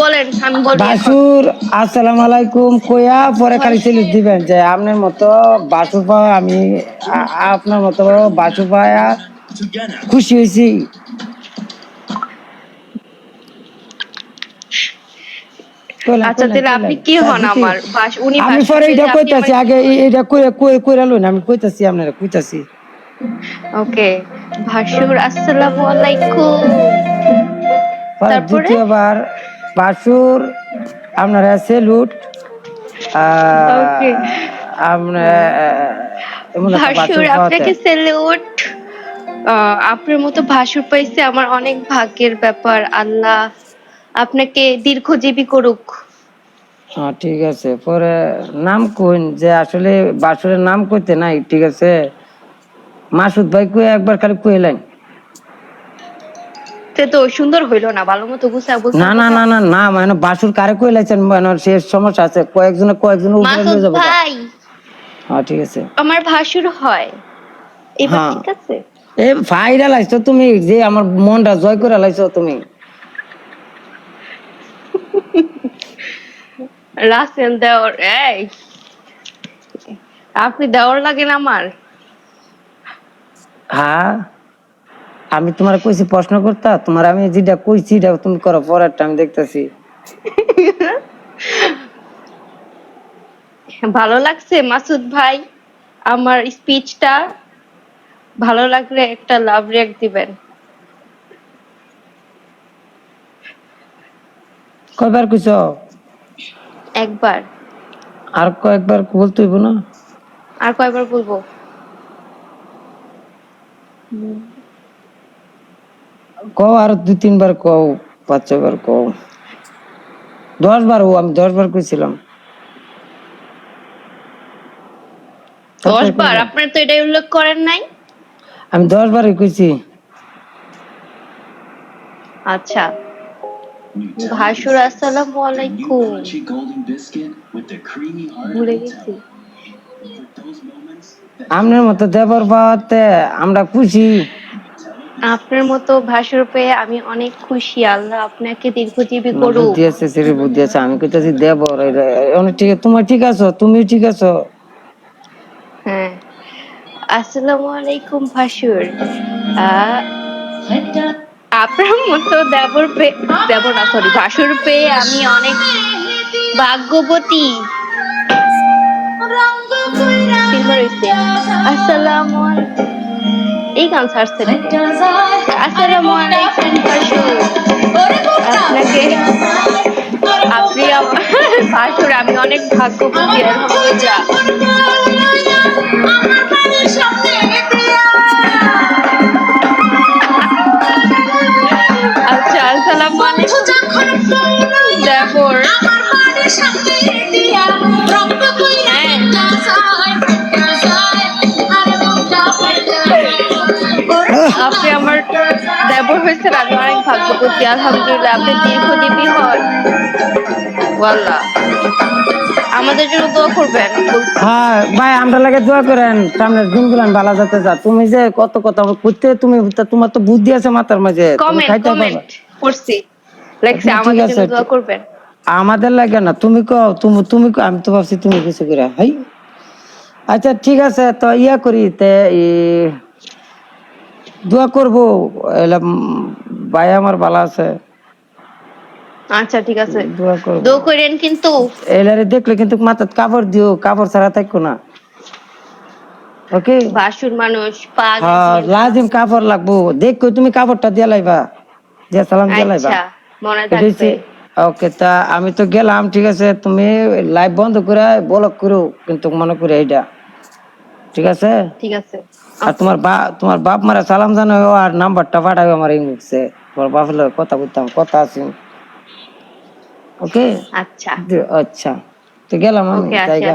বলেন আমি বাসুর আসসালামু আলাইকুম। কইয়া পরে খালি সিলিপ দিবেন যে আপনার মতো বাসুর পাওয়া আমি আপনার মতো বাসুর পাওয়া খুশি হয়েছি। আচ্ছা তাহলে আপনি কি হন আমার? উনি আমি পরে এটা কইতাছি আগে এটা কইরা কই- কইরা লইন আমি কইতাছি আপনারা কইতাছি। ওকে ভাসুর আসসালামু আলাইকুম। পরে তারপরে? দ্বিতীয়বার বাসুর আপনারা সেলুট. আমরা এমন ভাসুর আপনাকে। স্যালুট আপনার মতো ভাসুর পাইছে আমার অনেক ভাগ্যের ব্যাপার আল্লাহ আপনাকে দীর্ঘজীবী করুক হ্যাঁ ঠিক আছে পরে নাম কইন যে আসলে বাসুরের নাম কইতে নাই ঠিক আছে মাসুদ ভাই কই একবার খালি কইলেন তো সুন্দর হইল না ভালো মতো গুছা বলছে না না না না না মানে বাসুর কারে মানে সে সমস্যা আছে কয়েকজনে কয়েকজন উপরে মাসুদ লয়ে ভাই। হ্যাঁ ঠিক আছে। আমার ভাসুর হয়। এবার। ঠিক আছে? এ ফাইরা লাইছো তুমি যে আমার মনটা জয় করে লাইছো তুমি। রাসেল দেওয়ার এই। আপনি দেওয়ার লাগেন আমার? হ্যাঁ? আমি তোমার কইছি প্রশ্ন করতা তোমার আমি যেটা কইছি এটা তুমি করো পরেরটা আমি দেখতেছি। ভালো লাগছে মাসুদ ভাই আমার স্পিচটা। ভালো লাগলে একটা লাভ রিয়াক্ট দিবেন। কয়বার কইছ? একবার। আর কয়েকবার বলতে হইব না? আর কয়বার বলব? কও আর দুই তিনবার কও পাঁচ ছয়বার কও। দশ বার ও আমি দশ বার কইছিলাম দশ বার আপনার তো এটাই উল্লেখ করেন নাই? আমি দশ বারই কইছি। আচ্ছা। ভাসুর আসসালামু আলাইকুম। ভুলে গেছি। আপনার মতো দেবর পাওয়াতে আমরা খুশি। আপনার মতো ভাসুর পেয়ে আমি অনেক খুশি আল্লাহ আপনাকে দীর্ঘজীবী করুক। বুদ্ধি আছে সেরে বুদ্ধি আছে আমি কইতাছি দেবর এটা- অনেক ঠিক তোমার ঠিক আছো তুমি ঠিক আছো। হ্যাঁ। আসসালামু আলাইকুম ভাসুর। আহ, আপনার মতো দেবর পেয়ে দেবর না সরি ভাসুর পেয়ে আমি অনেক ভাগ্যবতী। আসসালামু আলাইকুম। এই ছাড়ছে না। আসসালামু আলাইকুম আপনাকে আপনি আমার ভাসুর আমি অনেক ভাগ্যবতী আলহামদুলিল্লাহ অনেক ভাগ্যবতী আলহামদুলিল্লাহ আপনি দীর্ঘজীবী হন ওয়াল্লাহ। আমাদের জন্য দোয়া করবেন। হ্যাঁ ভাই আমরা লাগে দোয়া করেন সামনের দিনগুলো ভালো যাতে যা তুমি যে কত কথা করতে তুমি তা- তোমার তো বুদ্ধি আছে মাথার মাঝে তুমি কমেন্ট খাইতে পারবা। কমেন্ট করছি। লেখছে ঠিক আমাদের আছে, জন্য দোয়া ঠিক- করবেন। আমাদের লাগে না তুমি কও তুমি তুমি আমি তো ভাবছি তুমি কিছু করে হাই। আচ্ছা ঠিক আছে তো ইয়া করি তে দোয়া করব ভাই আমার ভালো আছে। আচ্ছা ঠিক আছে। দোয়া করব। দোয়া করেন কিন্তু। এলারে দেখলে কিন্তু কাপড় দিও কাপড় ছাড়া থাকো না। ওকে? বাসুর মানুষ হ্যাঁ লাজিম কাপড় লাগবো। দেখো তুমি কাপড়টা দিয়ে লাইবা। দিয়ে সালাম দিয়ে লাইবা। আচ্ছা মনে থাকবে। ওকে তা আমি তো গেলাম ঠিক আছে। তুমি লাইভ বন্ধ করে ব্লক করো কিন্তু মনে করে এইটা ঠিক আছে? ঠিক আছে। আর তোমার বা তোমার বাপ মারা সালাম জানাও আর নাম্বারটা পাঠাবে আমার ইনবক্সে তোমার কথা বলতাম কথা আছে। ওকে আচ্ছা আচ্ছা। তো গেলাম আমি আচ্ছা। জায়গা।